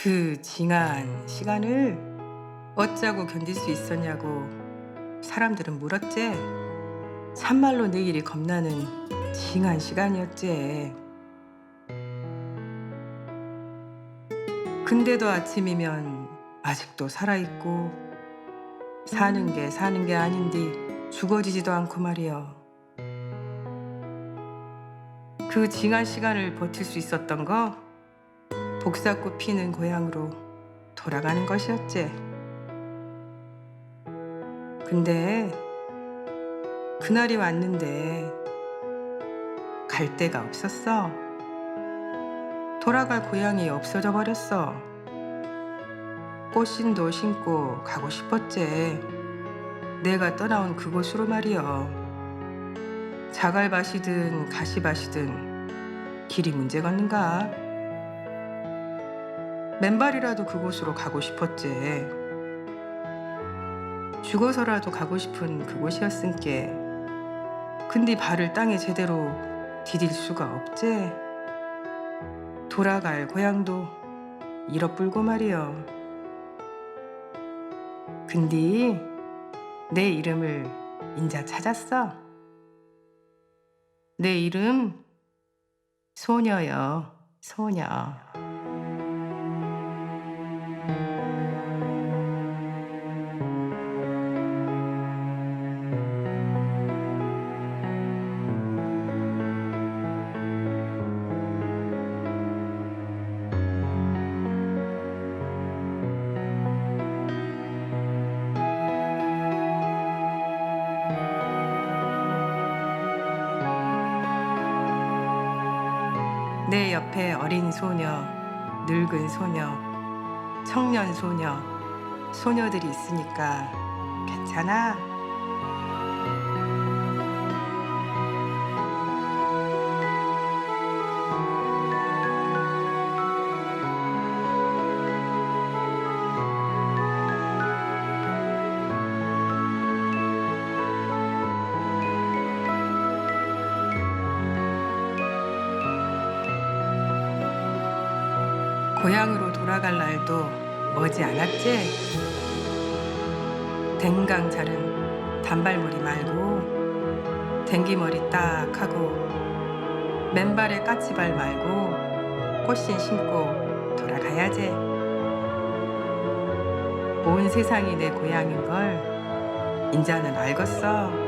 그 징한 시간을 어쩌고 견딜 수 있었냐고 사람들은 물었지. 참말로 내 일이 겁나는 징한 시간이었지. 근데도 아침이면 아직도 살아있고 사는 게 사는 게 아닌디 죽어지지도 않고 말이여. 그 징한 시간을 버틸 수 있었던 거 복사꽃 피는 고향으로 돌아가는 것이었지. 근데 그날이 왔는데 갈 데가 없었어. 돌아갈 고향이 없어져 버렸어. 꽃신도 신고 가고 싶었지. 내가 떠나온 그곳으로 말이여. 자갈밭이든 가시밭이든 길이 문제겠는가? 맨발이라도 그곳으로 가고 싶었지. 죽어서라도 가고 싶은 그곳이었으니께. 근데 발을 땅에 제대로 디딜 수가 없지. 돌아갈 고향도 잃어불고 말이여. 근데 내 이름을 인자 찾았어. 내 이름 소녀여, 소녀. 내 옆에 어린 소녀, 늙은 소녀, 청년 소녀, 소녀들이 있으니까 괜찮아. 고향으로 돌아갈 날도 머지 않았지. 댕강 자른 단발머리 말고 댕기머리 딱 하고 맨발에 까치발 말고 꽃신 신고 돌아가야지. 온 세상이 내 고향인 걸 인자는 알겠어.